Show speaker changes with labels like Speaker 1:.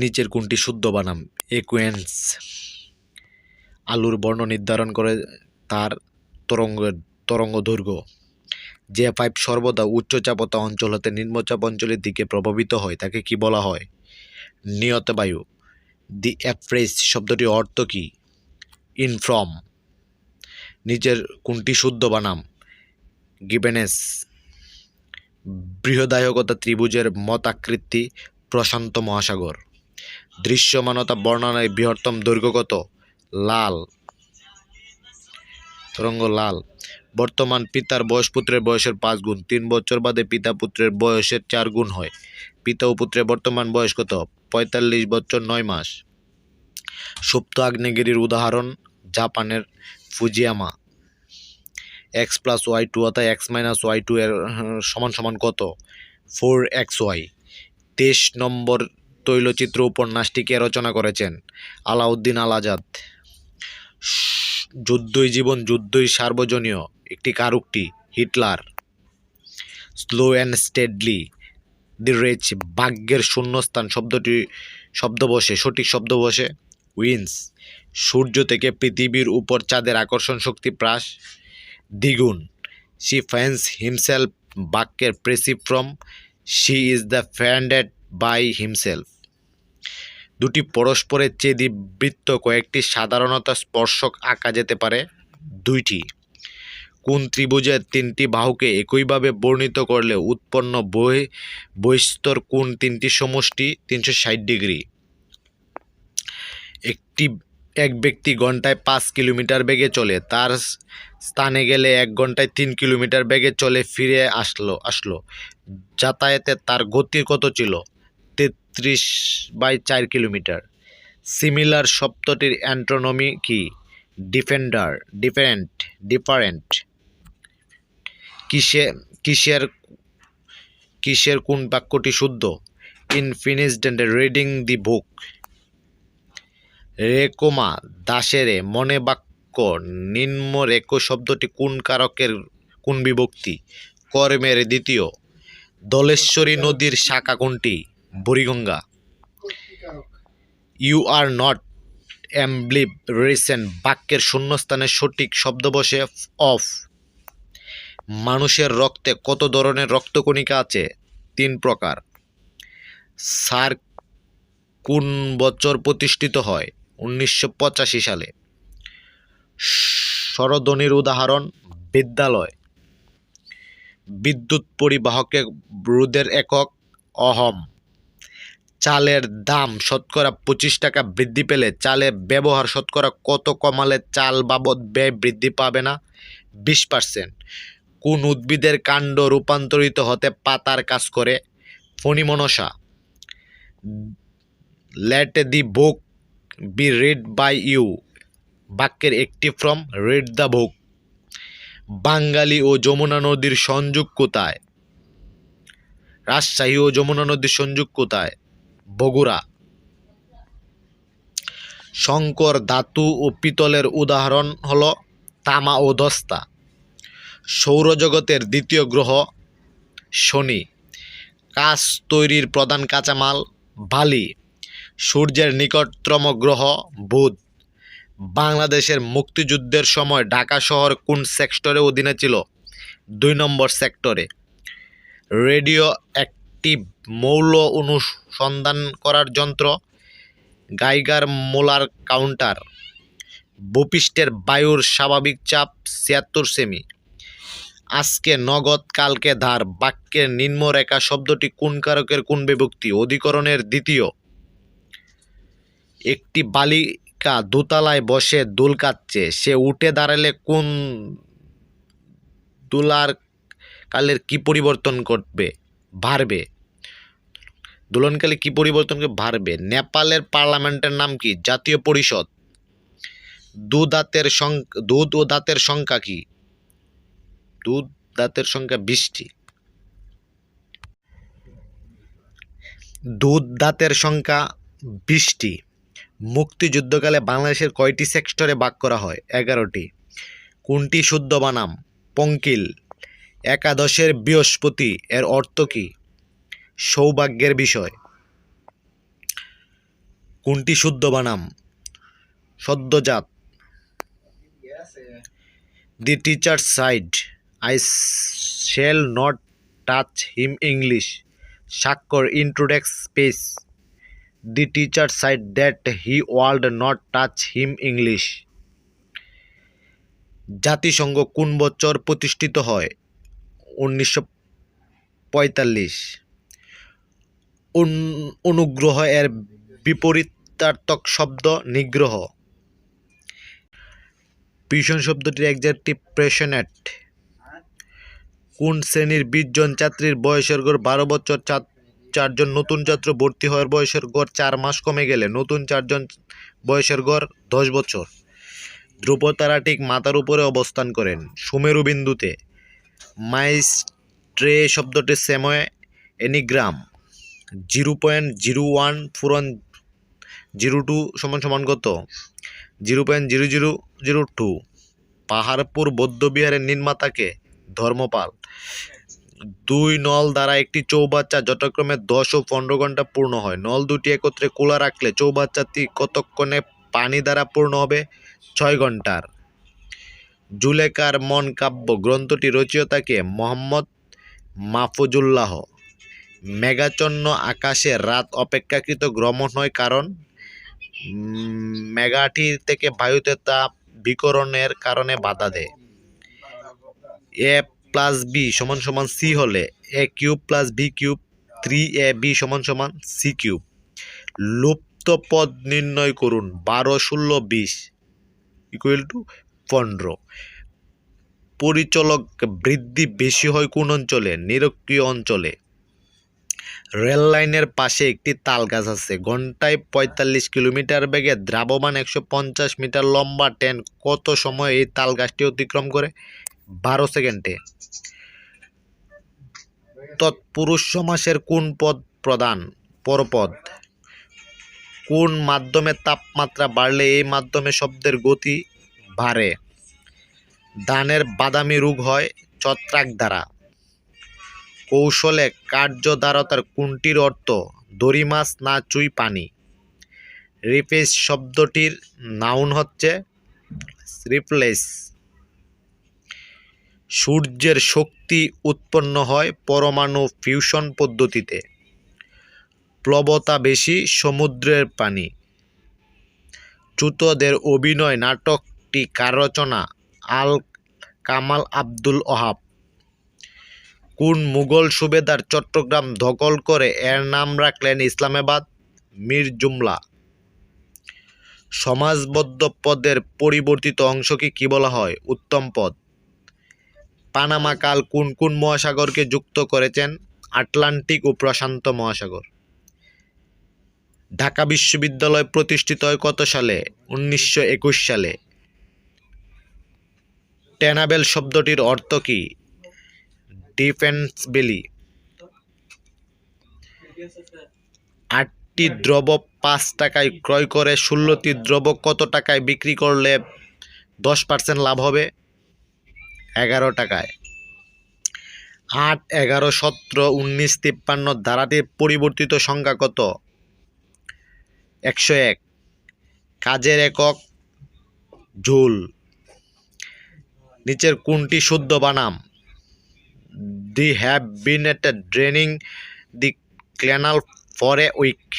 Speaker 1: নিচের কোনটি শুদ্ধ বানাম? একুয়েন্স আলুর বর্ণ নির্ধারণ করে তার তরঙ্গের তরঙ্গ দৈর্ঘ্য। যে পাইপ সর্বদা উচ্চচাপতা অঞ্চল হতে নিম্নচাপ অঞ্চলের দিকে প্রভাবিত হয়, তাকে কি বলা হয়? নিয়ত বায়ু। দি অ্যাপ্রেস শব্দটির অর্থ কি? ইনফ্রম নিচের কোনটি শুদ্ধ বানাম? গিবেনেস বৃহদায়কতা ত্রিভুজের মতাকৃতি প্রশান্ত মহাসাগর। দৃশ্যমানতা বর্ণনায় বৃহত্তম দৈর্ঘ্য কত? লাল। তরঙ্গ লাল। বর্তমান পিতার বয়স পুত্রের বয়সের পাঁচ গুণ। তিন বছর বাদে পিতা পুত্রের বয়সের চার গুণ হয়। পিতা ও পুত্রের বর্তমান বয়স কত? পঁয়তাল্লিশ বছর নয় মাস। সুপ্ত আগ্নেয়গিরির উদাহরণ, জাপানের Fujiyama. X plus Y two অর্থাৎ এক্স মাইনাস ওয়াই টু এর সমান সমান কত? Four X Y. তেইশ নম্বর তৈলচিত্র উপন্যাসটিকে রচনা করেছেন আলাউদ্দিন আল আজাদ যুদ্ধই জীবন, যুদ্ধই সার্বজনীয়, একটি কারুকটি, Hitler. Slow and steadily, the race ভাগ্যের শূন্যস্থান, শব্দটি শব্দ বসে সঠিক শব্দ বসে উইন্স, সূর্য থেকে পৃথিবীর উপর চাঁদের আকর্ষণ শক্তি প্রাস, দ্বিগুণ। শি ফাইন্স হিমসেলফ, বাক্যের passive form, she is the fanned by himself. দুটি পরস্পরের চেয়ে বৃত্ত কয়েকটি সাধারণত স্পর্শক আঁকা যেতে পারে। দুইটি। কোন ত্রিভুজের তিনটি বাহুকে একইভাবে বর্ণিত করলে উৎপন্ন বই, বহিস্তর কোন তিনটি সমষ্টি, তিনশো ষাট ডিগ্রি। একটি, এক ব্যক্তি ঘন্টায় পাঁচ কিলোমিটার বেগে চলে, তার স্থানে গেলে এক ঘন্টায় তিন কিলোমিটার বেগে চলে ফিরে আসলো আসলো। যাতায়াতে তার গতি কত ছিল? তেত্রিশ বাই চার কিলোমিটার। সিমিলার শব্দটির অ্যান্ট্রোনমি কি? Defender different different. কিসে, কিসের কিসের কোন বাক্যটি শুদ্ধ? ইনফিনিশড রিডিং দি বুক। রেকোমা দাসেরে মনে বাক্য, নিম্ন রেকো শব্দটি কোন কারকের, কোন বিভক্তি? কর্মের দ্বিতীয়। দলেশ্বরী নদীর শাখা কোনটি? বুড়িগঙ্গা। ইউ আর নট অ্যাম্বলিভ রিসেন্ট বাক্যের শূন্যস্থানে সঠিক শব্দ বসে অফ মানুষের রক্তে কত ধরনের রক্তকণিকা আছে? তিন প্রকার। সার কোন বছর প্রতিষ্ঠিত হয়? উনিশশো পঁচাশি সালে। স্বরধ্বনির উদাহরণ, বিদ্যালয়। বিদ্যুৎ পরিবাহকে রোধের একক, অহম। চালের দাম শতকরা পঁচিশ টাকা বৃদ্ধি পেলে চালের ব্যবহার শতকরা কত কমালে চাল বাবদ ব্যয় বৃদ্ধি পাবে না? বিশ পার্সেন্ট। কোন উদ্ভিদের কাণ্ড রূপান্তরিত হতে পাতার কাজ করে? ফণিমনসা let the book be read by you বাক্যের একটি from read the book Bangali ও যমুনা নদীর সংযোগ কোথায়? রাজশাহী ও যমুনা নদীর সংযোগ কোথায়? বগুড়া। শঙ্কর ধাতু ও পিতলের উদাহরণ হল তামা ও দস্তা। সৌরজগতের দ্বিতীয় গ্রহ শনি। কাঁচ তৈরির প্রধান কাঁচামাল বালি। সূর্যের নিকটতম গ্রহ বুধ। বাংলাদেশের মুক্তিযুদ্ধের সময় ঢাকা শহর কোন সেক্টরের অধীনে ছিল? দুই নম্বর সেক্টরে। রেডিও অ্যাক্টিভ মৌল অনুসন্ধান করার যন্ত্র, গাইগার মোলার কাউন্টার, ভূপৃষ্ঠের বায়ুর স্বাভাবিক চাপ ছিয়াত্তর সেমি। আজকে নগদ, কালকে ধার, বাক্যের নিম্নরেখা শব্দটি কোন কারকের কোন বিভক্তি? অধিকরণের দ্বিতীয়। একটি বালিকা দোতলায় বসে দোল কাচ্ছে সে উঠে দাঁড়ালে কোন দোলার কালের কি পরিবর্তন করবে বাড়বে দোলনকালে কি পরিবর্তন করবে বাড়বে নেপালের পার্লামেন্টের নাম কি? জাতীয় পরিষদ। দুধ দাঁতের সংখ্যা দুধ ও দাঁতের সংখ্যা কি? দুধ, দাঁতের সংখ্যা বিশটি। দুধ, দাঁতের সংখ্যা বিশটি। মুক্তিযুদ্ধকালে বাংলাদেশের কয়টি সেক্টরে ভাগ করা হয়? এগারোটি। কোনটি শুদ্ধ বানাম? পঙ্কিল। একাদশের বৃহস্পতি। এর অর্থ কী? সৌভাগ্যের বিষয়। কোনটি শুদ্ধ বানাম সদ্যজাত the teacher said I shall not touch him English স্বাক্ষর indirect speech the teacher said that he would not touch him English জাতিসংঘ কোন বছর প্রতিষ্ঠিত হয়? উনিশশো পঁয়তাল্লিশ। অনুগ্রহ এর বিপরীতার্থক শব্দ নিগ্রহ। পিউশন শব্দটির একজাক্টিভ প্রেশনেট কোন শ্রেণির বিশ জন ছাত্রীর বয়সের গড় বারো বছর, চার- চারজন নতুন ছাত্র ভর্তি হওয়ার বয়সের গড় চার মাস কমে গেলে নতুন চারজন বয়সের গড় দশ বছর। ধ্রুবতারা ঠিক মাথার উপরে অবস্থান করেন, সুমেরু বিন্দুতে। মাইস্ট্রে শব্দটির সেময় এনিগ্রাম জিরো পয়েন্ট জিরো ওয়ান ফুরন জিরো টু সমান সমান কত? Zero point zero zero zero two. Paharpur বৌদ্ধবিহারের নির্মাতাকে ধর্মপাল। দুই নল দ্বারা একটি চৌবাচ্চা যথাক্রমে দশ ও পনেরো ঘণ্টা পূর্ণ হয়। নল দুটি একত্রে খোলা রাখলে চৌবাচ্চাটি কতক্ষণে পানি দ্বারা পূর্ণ হবে? ছয় ঘণ্টার। জুলেকার মন কাব্য গ্রন্থটি রচয়িতাকে মোহাম্মদ মাহফুজুল্লাহ মেঘাচ্ছন্ন আকাশে রাত অপেক্ষাকৃত গ্রমণ হয় কারণ উম, মেঘাটি থেকে বায়ুতে তাপ বিকরণের কারণে বাধা দেয়। এ প্লাস বি সমান সমান সি হলে A cube plus B cube three A B সমান সমান সি কিউব। লুপ্ত পদ নির্ণয় করুন বারো ষোলো বিশ ইকুয়াল টু পনেরো। পরিচালক বৃদ্ধি বেশি হয় কোন অঞ্চলে? নিরক্ষীয় অঞ্চলে। রেল লাইনের পাশে একটি তাল গাছ আছে। ঘন্টায় পঁয়তাল্লিশ কিলোমিটার বেগে দ্রাবমান একশো পঞ্চাশ মিটার লম্বা ট্রেন কত সময় এই তাল গাছটি অতিক্রম করে? বারো সেকেন্ডে। তৎপুরুষ সমাসের কোন পদ প্রদান পরপদ। কোন মাধ্যমে তাপমাত্রা বাড়লে এই মাধ্যমে শব্দের গতি বাড়ে? ধানের বাদামি রোগ হয় ছত্রাক দ্বারা। কৌশলে কার্যদারতার কোনটির অর্থ? দড়ি মাছ না চুই পানি? রিফেস শব্দটির নাউন হচ্ছে রিপ্লেস সূর্যের শক্তি উৎপন্ন হয় পরমাণু ফিউশন পদ্ধতিতে। প্লবতা বেশি, সমুদ্রের পানি। চুতদের অভিনয় নাটকটি কার রচনা আল কামাল আব্দুল ওহাব। কোন মুঘল সুবেদার চট্টগ্রাম দখল করে এর নাম রাখলেন ইসলামাবাদ? মীর জুমলা। সমাজবদ্ধ পদের পরিবর্তিত অংশকে কি বলা হয়? উত্তম পদ। পানামা কাল কোন কোন মহাসাগরকে যুক্ত করেছেন? আটলান্টিক ও প্রশান্ত মহাসাগর। ঢাকা বিশ্ববিদ্যালয় প্রতিষ্ঠিত হয় কত সালে? উনিশশো একুশ সালে। টেনাবেল শব্দটির অর্থ কি? Defensible. আটটি দ্রব্য পাঁচ টাকায় ক্রয় করে ষোলোটি দ্রব্য কত টাকায় বিক্রি করলে দশ পার্সেন্ট লাভ হবে? এগারো টাকায়। আট, এগারো, সতেরো, উনিশ, তিপ্পান্ন ধারাটির পরিবর্তিত সংখ্যা কত? একশো এক। কাজের একক ঝুল। নিচের কোনটি শুদ্ধ বানাম they have been at a draining the canal for a week.